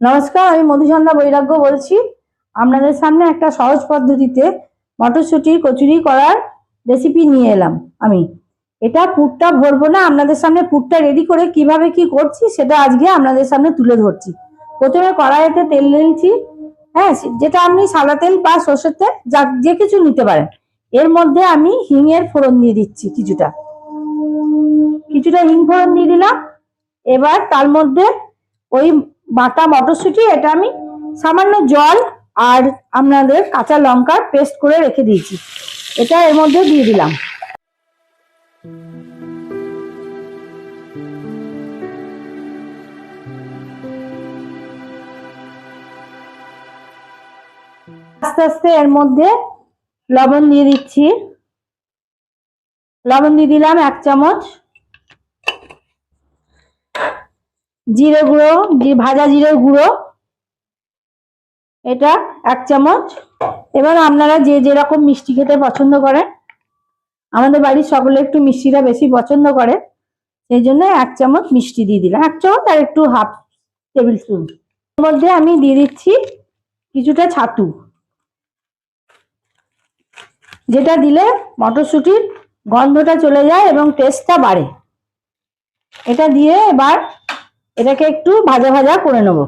নমস্কার, আমি মধুসন্ধ্যা বৈরাগ্য বলছি। আপনাদের সামনে একটা সহজ পদ্ধতিতে মটরশুঁটির কচুরি করার রেসিপি নিয়ে এলাম আমি। এটা পুরটা ভরবো না, আপনাদের সামনে পুরটা রেডি করে কীভাবে কি করছি সেটা আজকে আপনাদের সামনে তুলে ধরছি। প্রথমে কড়াইতে তেল নিয়েছি হ্যাঁ যেটা আপনি সাদা তেল বা সর্ষের তেল, যা যে কিছু নিতে পারেন। এর মধ্যে আমি হিঙের ফোড়ন দিয়ে দিচ্ছি কিছুটা। কিছুটা হিং ফোড়ন দিয়ে দিলাম। এবার তার মধ্যে ওই বাটা মটরশুঁটি, এটা আমি সামান্য জল আর আপনাদের কাঁচা লঙ্কার পেস্ট করে রেখে দিয়েছি। এটা এর মধ্যে দিয়ে দিলাম। আস্তে আস্তে এর মধ্যে লবণ দিয়ে দিচ্ছি। লবণ দিয়ে দিলাম এক চামচ। জিরে গুঁড়ো ভাজা জিরে গুঁড়ো। এটা এক চামচ। এবার আপনারা যে যেরকম মিষ্টি খেতে পছন্দ করেন, আমাদের বাড়ির সকলে একটু মিষ্টিটা বেশি পছন্দ করে, সেই জন্য এক চামচ মিষ্টি দিয়ে দিলাম। এক চামচ আর একটু হাফ টেবিল স্পুন। মধ্যে আমি দিয়ে দিচ্ছি কিছুটা ছাতু। যেটা দিলে মটরশুঁটির গন্ধটা চলে যায় এবং টেস্টটা বাড়ে। এটা দিয়ে এবার এটাকে একটু ভাজা ভাজা করে নেব।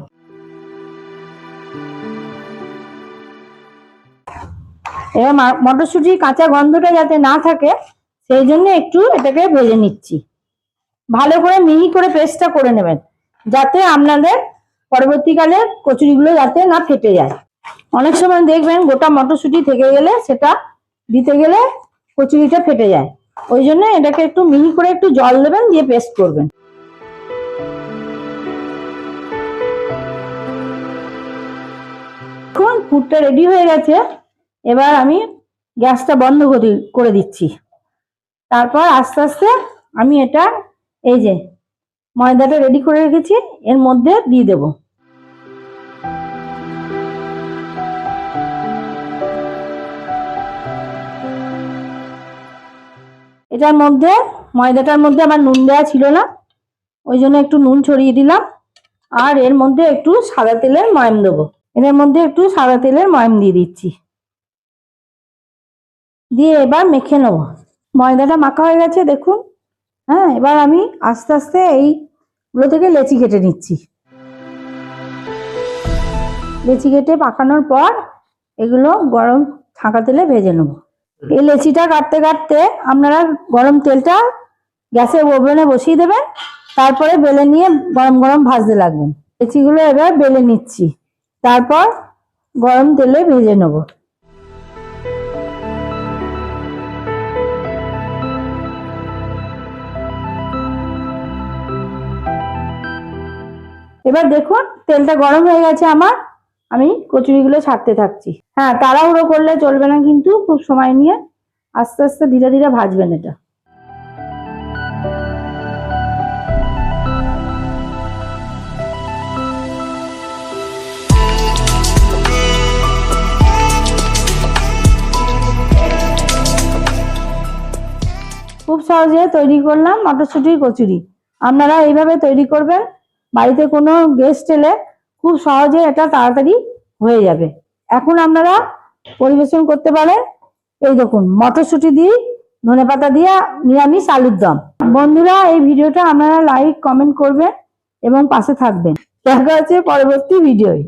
এবার মটরশুঁটির কাঁচা গন্ধটা যাতে না থাকে, সেই জন্য একটু এটাকে ভেজে নিচ্ছি। ভালো করে মিহি করে পেস্টটা করে নেবেন, যাতে আপনাদের পরবর্তীকালে কচুরিগুলো যাতে না ফেটে যায়। অনেক সময় দেখবেন গোটা মটরশুঁটি থেকে গেলে সেটা দিতে গেলে কচুরিটা ফেটে যায়। ওই জন্য এটাকে একটু মিহি করে একটু জল দেবেন, দিয়ে পেস্ট করবেন। এখন পুরটা রেডি হয়ে গেছে। এবার আমি গ্যাসটা বন্ধ করে দিচ্ছি। তারপর আস্তে আস্তে আমি এটা, এই যে, ময়দাটা রেডি করে রেখেছি, এর মধ্যে দিয়ে দেব। এটার মধ্যে, ময়দাটার মধ্যে আমার নুন দেওয়া ছিল না, ওই জন্য একটু নুন ছড়িয়ে দিলাম। আর এর মধ্যে একটু সাদা তেলের ময়াম দেবো। এর মধ্যে একটু সাদা তেলের ময়াম দিয়ে দিচ্ছি। দিয়ে এবার মেখে নেব। ময়দাটা মাখা হয়ে গেছে, দেখুন। হ্যাঁ এবার আমি আস্তে আস্তে এইগুলো থেকে লেচি কেটে নিচ্ছি। লেচি কেটে পাকানোর পর এগুলো গরম ফাঁকা তেলে ভেজে নেব। এই লেচিটা কাটতে কাটতে আপনারা গরম তেলটা গ্যাসের ওভেনে বসিয়ে দেবেন, তারপরে বেলে নিয়ে গরম গরম ভাজতে লাগবেন। লেচিগুলো এবার বেলে নিচ্ছি। তারপর গরম তেলে ভেজে নেব। এবার দেখুন, তেলটা গরম হয়ে গেছে আমার। আমি কচুরিগুলো ছাড়তে থাকছি। হ্যাঁ তাড়াহুড়ো করলে চলবে না কিন্তু, খুব সময় নিয়ে আস্তে আস্তে ধীরে ধীরে ভাজবেন এটা। সহজে তৈরি করলাম মটরশুঁটির কচুরি। আপনারা এইভাবে তৈরি করবেন। বাড়িতে কোনো গেস্ট এলে খুব সহজে এটা তাড়াতাড়ি হয়ে যাবে। এখন আপনারা পরিবেশন করতে পারেন। এই দেখুন, মটরশুঁটি দিয়ে, ধনে পাতা দিয়ে নিরামিষ আলুর দম। বন্ধুরা, এই ভিডিওটা আপনারা লাইক কমেন্ট করবেন এবং পাশে থাকবেন। দেখা হচ্ছে পরবর্তী ভিডিওয়।